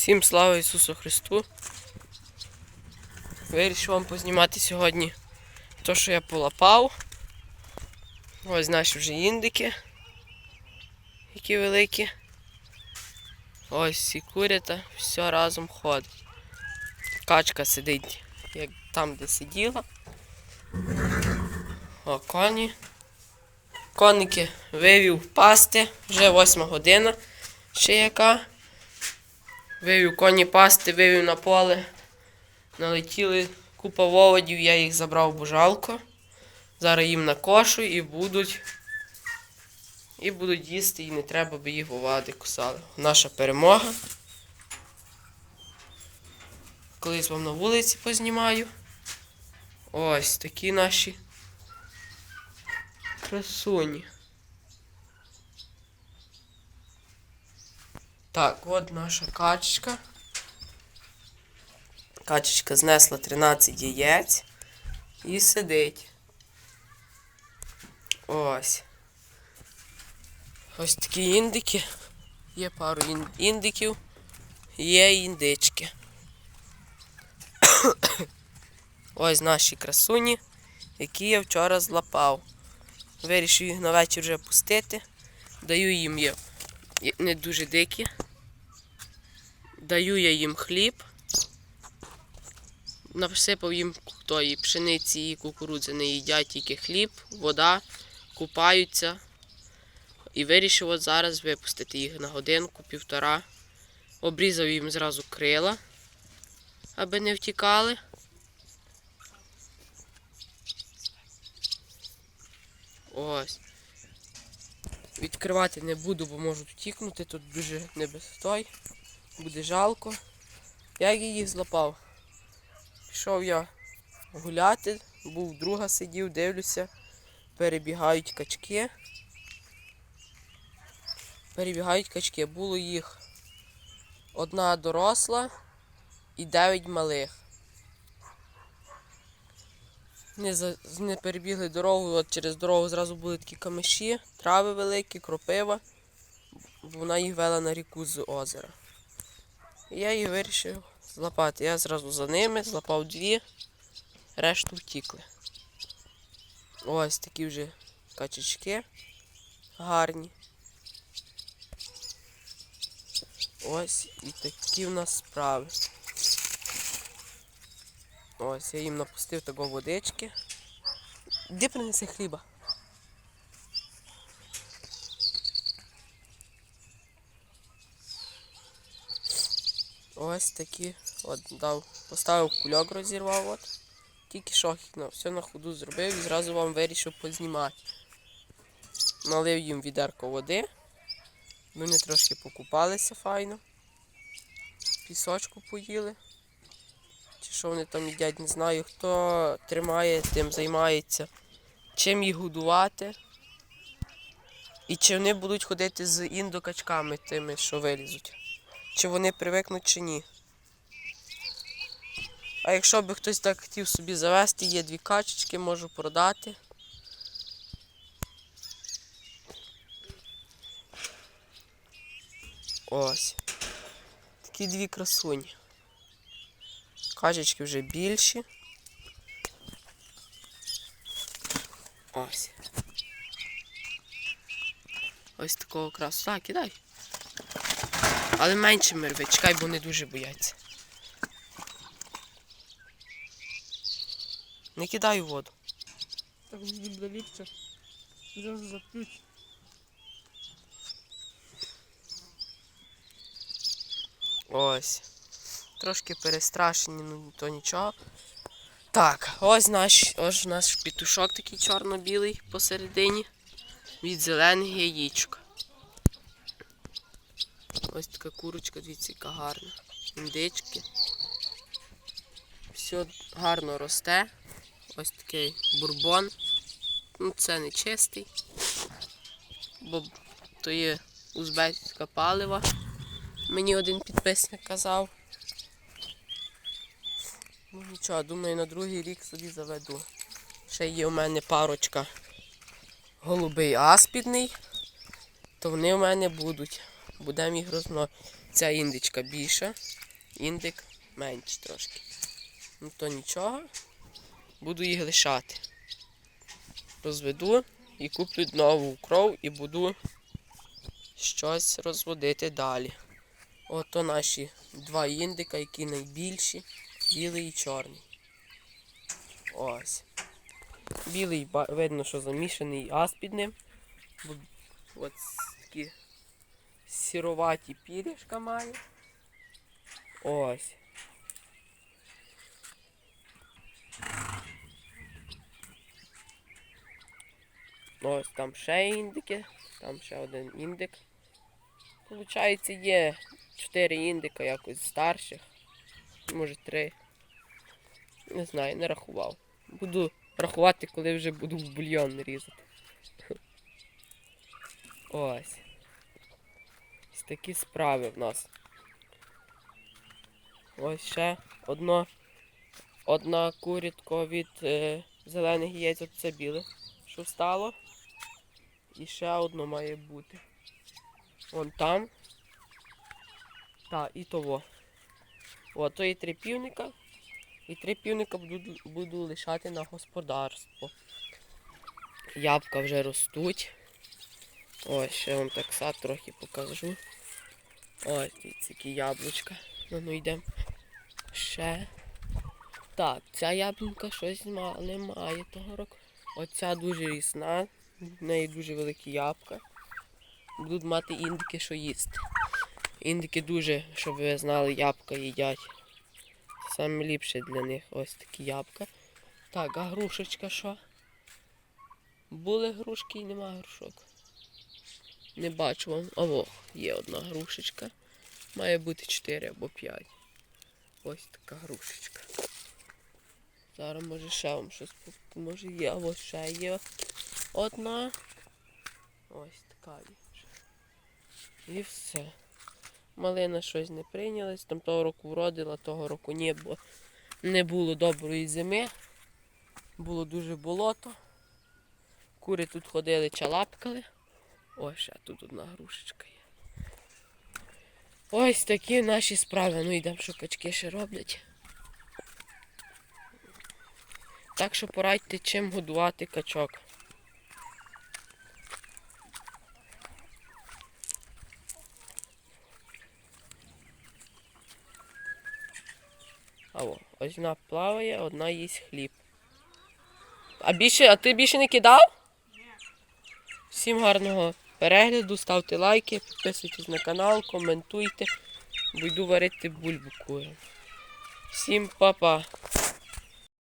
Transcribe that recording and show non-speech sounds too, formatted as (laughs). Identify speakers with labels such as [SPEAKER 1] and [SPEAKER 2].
[SPEAKER 1] Всім слава Ісусу Христу. Вирішив вам познімати сьогодні те, що я полапав. Ось наші вже індики. Які великі. Ось всі курята, все разом ходить. Качка сидить як там, де сиділа. О, коні. Коники вивів пасти, вже 8 година. Ще яка. Вивів коні пасти, вивів на поле. Налетіли купа воводів, я їх забрав в бужалку. Зараз їм накошу і будуть. І будуть їсти, і не треба би їх вовади кусали. Наша перемога. Колись вам на вулиці познімаю. Ось такі наші красуні. Так, от наша качечка. Качечка знесла 13 яєць і сидить. Ось. Ось такі індики. Є пару індиків. Є індички. (coughs) Ось наші красуні, які я вчора злапав. Вирішив їх на вечір вже пустити. Даю їм є не дуже дикі. Даю я їм хліб. Насипав їм тої пшениці і кукурудзи не їдять тільки хліб, вода, купаються. І вирішив от зараз випустити їх на годинку, півтора. Обрізав їм зразу крила, аби не втікали. Ось. Відкривати не буду, бо можуть втікнути. Тут дуже небезпетой. Буде жалко. Я їх злапав? Пішов я гуляти, був друга сидів, дивлюся, перебігають качки. Перебігають качки. Було їх одна доросла і дев'ять малих. Не, за, не перебігли дорогу, от через дорогу зразу були такі камиші, трави великі, кропива, вона їх вела на ріку з озера. І я її вирішив злапати. Я зразу за ними злапав дві, решту втікли. Ось такі вже качечки гарні. Ось і такі в нас справи. Ось я їм напустив такого водички. Де принеси хліба? Ось такі. От дав. Поставив кульок, розірвав от. Тільки що ну, все на ходу зробив і зразу вам вирішив познімати. Налив їм відерко води. Вони трошки покупалися файно. Пісочку поїли. Що вони там їдять, не знаю. Хто тримає, тим займається. Чим їх годувати. І чи вони будуть ходити з індокачками тими, що вилізуть. Чи вони привикнуть, чи ні. А якщо би хтось так хотів собі завести, є дві качечки, можу продати. Ось. Такі дві красуні. Качечки вже більші. Ось. Ось такого красу. Так, кидай. Але менше мерви, чекай, бо не дуже бояться. Не кидай у воду.
[SPEAKER 2] Так ліпше. Зразу зап'ють.
[SPEAKER 1] Ось. Трошки перестрашені, ну то нічого. Так, ось наш, ось наш петушок такий чорно-білий посередині. Від зелених яєчок. Ось така курочка, дивіться, яка гарна. Індички. Все гарно росте. Ось такий бурбон. Ну, це не чистий, бо то є узбецька палива. Мені один підписник казав. Ну нічого, думаю, на другий рік собі заведу. Ще є у мене парочка голубий аспідний, то вони в мене будуть. будемо їх розмножити. Ця індичка більша, індик менше трошки. Ну то нічого. Буду їх лишати. Розведу і куплю нову кров і буду щось розводити далі. Ото наші два індика, які найбільші, білий і чорний. Ось. Білий видно, що замішаний ас під ним. От такі сіроваті пірішка має. Ось. Ось там ще індики, там ще один індик. Получається, є чотири індика якось старших. Може три. Не знаю, не рахував. Буду рахувати, коли вже буду в бульйон різати. (laughs) Ось. Ось такі справи в нас. Ось ще одно. Одна курітка від е, зелених яєць, це біле, що встало. І ще одно має бути. Вон там. Так, і того. О, то і три півника. І три півника буду, буду лишати на господарство. Ябка вже ростуть. Ось, ще вам так сад трохи покажу. Ось які яблучка. Ну, ну йдемо. Ще. Так, ця яблунька щось ма- не має того року. Оця дуже рісна, в неї дуже великі ябка. Будуть мати індики, що їсти. Індики дуже, щоб ви знали, ябка їдять. Саме ліпше для них ось такі ябка. Так, а грушечка що? Були грушки і нема грушок. Не бачу вам. Ого, є одна грушечка. Має бути 4 або 5. Ось така грушечка. Зараз може ще вам щось може є, або ще є одна. Ось така І все. Малина щось не прийнялась, там того року вродила, того року ні, бо не було доброї зими. Було дуже болото. Кури тут ходили, чалапкали. Ось ще тут одна грушечка є. Ось такі наші справи. Ну йдемо, що качки ще роблять. Так що порадьте, чим годувати качок. А о, ось вона плаває, одна їсть хліб. А більше, а ти більше не кидав? Ні. Всім гарного перегляду, ставте лайки, підписуйтесь на канал, коментуйте. Бо йду варити бульбу курю. Всім па-па!